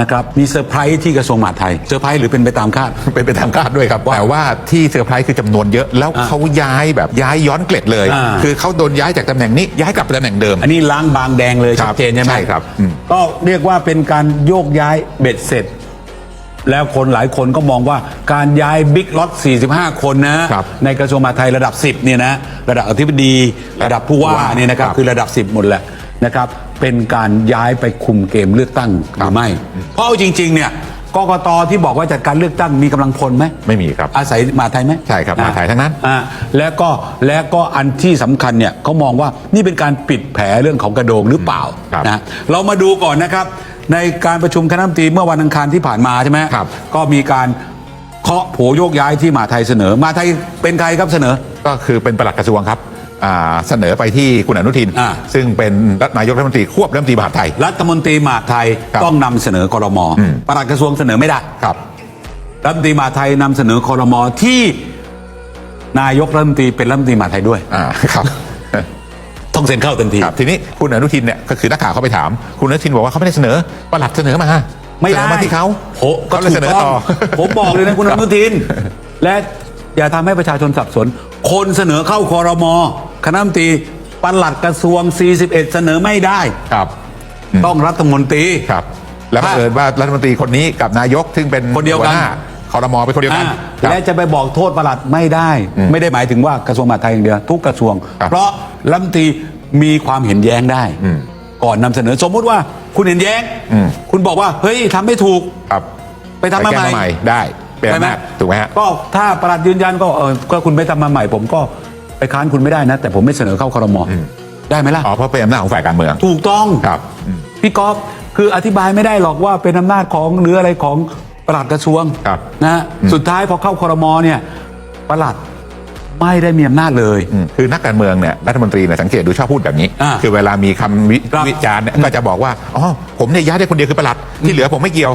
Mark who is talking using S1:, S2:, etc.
S1: นะครับมีเซอร์ไพรส์ที่กระทรวงมหาดไทยเซอร์ไพรส์หรือเป็นไปตามคาด
S2: เป็นไปตามคาดด้วยครับ แต่ว่าที่เซอร์ไพรส์คือจำนวนเยอะแล้ว
S1: อ่า
S2: เขาย้ายแบบย้ายย้อนเกล็ดเลย
S1: อ่า
S2: คือเขาโดนย้ายจากตำแหน่งนี้ย้ายกลับไปตำแหน่งเดิม
S1: อันนี้ล้างบางแดงเลย
S2: ครั
S1: ชั
S2: บ
S1: ดเจนใช่ไหม
S2: ใช่ครับอืม
S1: ก็เรียกว่าเป็นการโยกย้ายเบ็ดเสร็จ แล้วคนหลายคนก็มองว่าการย้ายบิ๊กล็อต 45 คนนะ
S2: ครับ
S1: ในกระทรวงมหาดไทยระดับ 10 เนี่ยนะ ระดับอธิบดี ระดับผู้ว่า
S2: ผู้ว่า
S1: เนี่ยนะครับ
S2: ครับ
S1: คือระดับ 10 หมดแหละนะครับ เป็นการย้ายไปคุมเกมเลือกตั้งหรือไม่ เพราะเอาจริง ๆ เนี่ยกกตที่บอกว่าจัดการเลือกตั้งมีกำลังพลไหม
S2: ไม่มีครับ
S1: อาศัยมหาดไทยไหม
S2: ใช่ครับมหาดไทยทั้งนั้น
S1: อ่าแล้วก็แล้วก็อันที่สำคัญเนี่ยเขามองว่านี่เป็นการปิดแผลเรื่องของกระโดงหรือเปล่า
S2: ครับ
S1: นะเรามาดูก่อนนะครับ ในการประชุมคณะรัฐมนตรีเมื่อวันอังคารที่ผ่านมาใช่ไหม
S2: ครับ
S1: ก็มีการเคาะโผโยกย้ายที่มหาไทยเสนอมหาไทยเป็นใครครับเสนอ
S2: ก็คือเป็นปลัดกระทรวงครับอ่า เสนอไปที่คุณอนุทิน
S1: อ่าซึ่
S2: ซึ่งเป็นรัฐนายกรัฐมนตรีควบรัฐมนตรีมหาดไทย
S1: รัฐมนตรีมหาดไทย
S2: ครับ
S1: ต้องนำเสนอคอรมอ
S2: อืม
S1: ปลัดกระทรวงเสนอไม่ได้
S2: ครับ
S1: รัฐมนตรีมหาดไทยนำเสนอคอรมอที่นายกรัฐมนตรีเป็นรัฐมนตรีมหาดไทยด้วย
S2: อ่าครับ
S1: ต้องเซ็นเข้าทันที
S2: ครับทีนี้คุณอนุทินเนี่ยก็คือนักข่าวเขาไปถาม คุณอนุทินบอกว่าเขาไม่ได้เสนอปลัดเสนอมา
S1: ไม่ได้
S2: เสนอมาที่เขา
S1: โอ้ก็
S2: เขาเลย
S1: ถู
S2: เส
S1: ก
S2: นอ
S1: ต้
S2: ต่
S1: อ
S2: อ
S1: งผมบอกเลยนะคุณอนุทิน และอย่าทำให้ประชาชนสับสน คนเสนอเข้าคอรมอค ณะรัฐมนตรีปลัดกระทรวง 41 เสนอไม่ได้
S2: ครับ
S1: ต้องรัฐมนตรี
S2: ครับ แล้วบัง
S1: ถ้า
S2: เอิญว่ารัฐมนตรีคนนี้กับนายกซึ่งเป็น
S1: คนเดียวกัน
S2: หัหาคอรมอเป็นคนเดียวกัน
S1: อ่า
S2: ครับ
S1: และจะไปบอกโทษปลัดไม่ได้ไม่ได้หมายถึงว่ากระทรวงมหาดไทยอย่างเดียวทุกกระทรวง
S2: ครับ
S1: เพราะรัฐมนตรีมีความเห็นแย้งได้
S2: อืม
S1: ก่อนนำเสนอสมมุติว่าคุณเห็นแย้ง
S2: อืม
S1: คุณบอกว่าเฮ้ยทำไม่ถูก
S2: ครับ
S1: ไปทำมา
S2: แก้
S1: ใหม่
S2: ได้เป็นอำนาจถูกไหมฮะ
S1: ก็ถ้าประหลัดยืนยันก็เออก็คุณไปทำมาใหม่ผมก็ ไปค้านคุณไม่ได้นะ แต่ผมไม่เสนอเข้าครมได้ไหมล่ะ
S2: อ๋อเพราะเป็นอำนาจของฝ่ายการเมือง
S1: ถูกต้อง
S2: ครับอืม
S1: พี่กอฟคืออธิบายไม่ได้หรอกว่าเป็นอำนาจของหรืออะไรของประหลัดกระทรวง
S2: ครับ
S1: นะฮะสุดท้ายพอเข้าครมเนี่ยประหลัดไม่ได้มีอำนาจเลย
S2: อืมคือนักการเมืองเนี่ยรัฐมนตรีเนี่ยสังเกตดูชอบพูดแบบนี้
S1: อ่า
S2: คือเวลามีคำวิ
S1: ครับ
S2: วิจารณ์เนี่ยก็จะบอกว่าอ๋อผมเนี่ยย้ายได้คนเดียวคือประหลัดที่เหลือผมไม่เกี่ยว